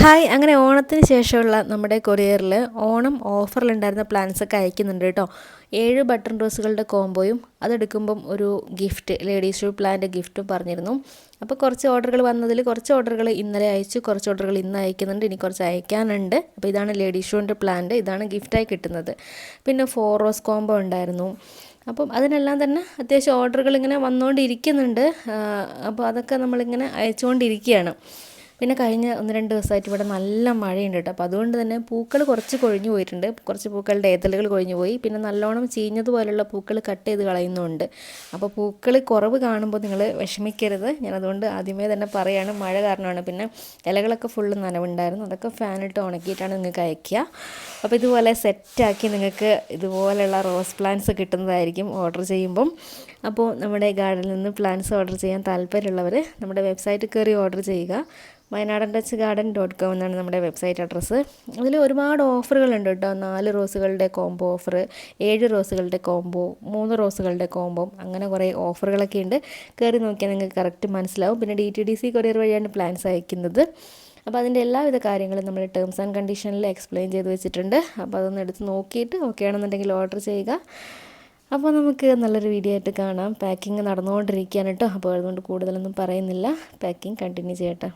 Hi അങ്ങനെ ഓണത്തിന് ശേഷമുള്ള നമ്മുടെ കൊറിയറിൽ ഓണം ഓഫറിലുണ്ടായിരുന്ന പ്ലാൻസൊക്കെ അയക്കുന്നുണ്ട് കേട്ടോ. ഏഴ് ബട്ടൺ റോസുകളുടെ കോംബോയും അതെടുക്കുമ്പം ഒരു ഗിഫ്റ്റ് ലേഡീസ് ഷൂ പ്ലാന്റെ ഗിഫ്റ്റും പറഞ്ഞിരുന്നു. അപ്പോൾ കുറച്ച് ഓർഡറുകൾ വന്നതിൽ കുറച്ച് ഓർഡറുകൾ ഇന്നലെ അയച്ചു കുറച്ച് ഓർഡറുകൾ ഇന്ന് അയക്കുന്നുണ്ട് ഇനി കുറച്ച് അയക്കാനുണ്ട്. അപ്പോൾ ഇതാണ് ലേഡീസ് ഷൂവിന്റെ പ്ലാന്റ് ഇതാണ് ഗിഫ്റ്റായി കിട്ടുന്നത്. പിന്നെ ഫോർ റോസ് കോംബോ ഉണ്ടായിരുന്നു. അപ്പം അതിനെല്ലാം തന്നെ അത്യാവശ്യം ഓർഡറുകൾ ഇങ്ങനെ വന്നുകൊണ്ടിരിക്കുന്നുണ്ട് അപ്പോൾ അതൊക്കെ നമ്മളിങ്ങനെ അയച്ചുകൊണ്ടിരിക്കുകയാണ് പിന്നെ കഴിഞ്ഞ ഒന്ന് രണ്ട് ദിവസമായിട്ട് ഇവിടെ നല്ല മഴയുണ്ട് കേട്ടോ. അപ്പോൾ അതുകൊണ്ട് തന്നെ പൂക്കൾ കുറച്ച് കൊഴിഞ്ഞു പോയിട്ടുണ്ട്. കുറച്ച് പൂക്കളുടെ ഏതലുകൾ കൊഴിഞ്ഞു പോയി. പിന്നെ നല്ലോണം ചീഞ്ഞതുപോലുള്ള പൂക്കൾ കട്ട് ചെയ്ത് കളയുന്നുണ്ട്. അപ്പോൾ പൂക്കൾ കുറവ് കാണുമ്പോൾ നിങ്ങൾ വിഷമിക്കരുത്. ഞാൻ അതുകൊണ്ട് ആദ്യമേ തന്നെ പറയുകയാണ് മഴ കാരണമാണ്. പിന്നെ ഇലകളൊക്കെ ഫുള്ള് നനവുണ്ടായിരുന്നു. അതൊക്കെ ഫാനിട്ട് ഉണക്കിയിട്ടാണ് നിങ്ങൾക്ക് അയക്കുക. അപ്പോൾ ഇതുപോലെ സെറ്റാക്കി നിങ്ങൾക്ക് ഇതുപോലെയുള്ള റോസ് പ്ലാന്റ്സ് കിട്ടുന്നതായിരിക്കും ഓർഡർ ചെയ്യുമ്പം. അപ്പോൾ നമ്മുടെ ഗാർഡനിൽ നിന്ന് പ്ലാന്റ്സ് ഓർഡർ ചെയ്യാൻ താല്പര്യമുള്ളവർ നമ്മുടെ വെബ്സൈറ്റ് കയറി ഓർഡർ ചെയ്യുക. വയനാടൻ ടച്ച് ഗാർഡൻ ഡോട്ട് കോം എന്നാണ് നമ്മുടെ വെബ്സൈറ്റ് അഡ്രസ്സ്. അതിൽ ഒരുപാട് ഓഫറുകളുണ്ട് കേട്ടോ. നാല് റോസുകളുടെ കോംബോ ഓഫർ ഏഴ് റോസുകളുടെ കോംബോ മൂന്ന് റോസുകളുടെ കോംബോ അങ്ങനെ കുറേ ഓഫറുകളൊക്കെ ഉണ്ട്. കയറി നോക്കിയാൽ നിങ്ങൾക്ക് കറക്റ്റ് മനസ്സിലാവും. പിന്നെ D T D C courier വഴിയാണ് പ്ലാൻസ് അയക്കുന്നത്. അപ്പോൾ അതിന്റെ എല്ലാവിധ കാര്യങ്ങളും നമ്മൾ ടേംസ് ആൻഡ് കണ്ടീഷനിൽ എക്സ്പ്ലെയിൻ ചെയ്ത് വെച്ചിട്ടുണ്ട്. അപ്പോൾ അതൊന്ന് എടുത്ത് നോക്കിയിട്ട് ഓക്കെ ആണെന്നുണ്ടെങ്കിൽ ഓർഡർ ചെയ്യുക. അപ്പോൾ നമുക്ക് നല്ലൊരു വീഡിയോ ആയിട്ട് കാണാം. പാക്കിങ് നടന്നുകൊണ്ടിരിക്കുകയാണ് അപ്പോൾ അതുകൊണ്ട് കൂടുതലൊന്നും പറയുന്നില്ല. പാക്കിംഗ് കണ്ടിന്യൂ ചെയ്യട്ടെ.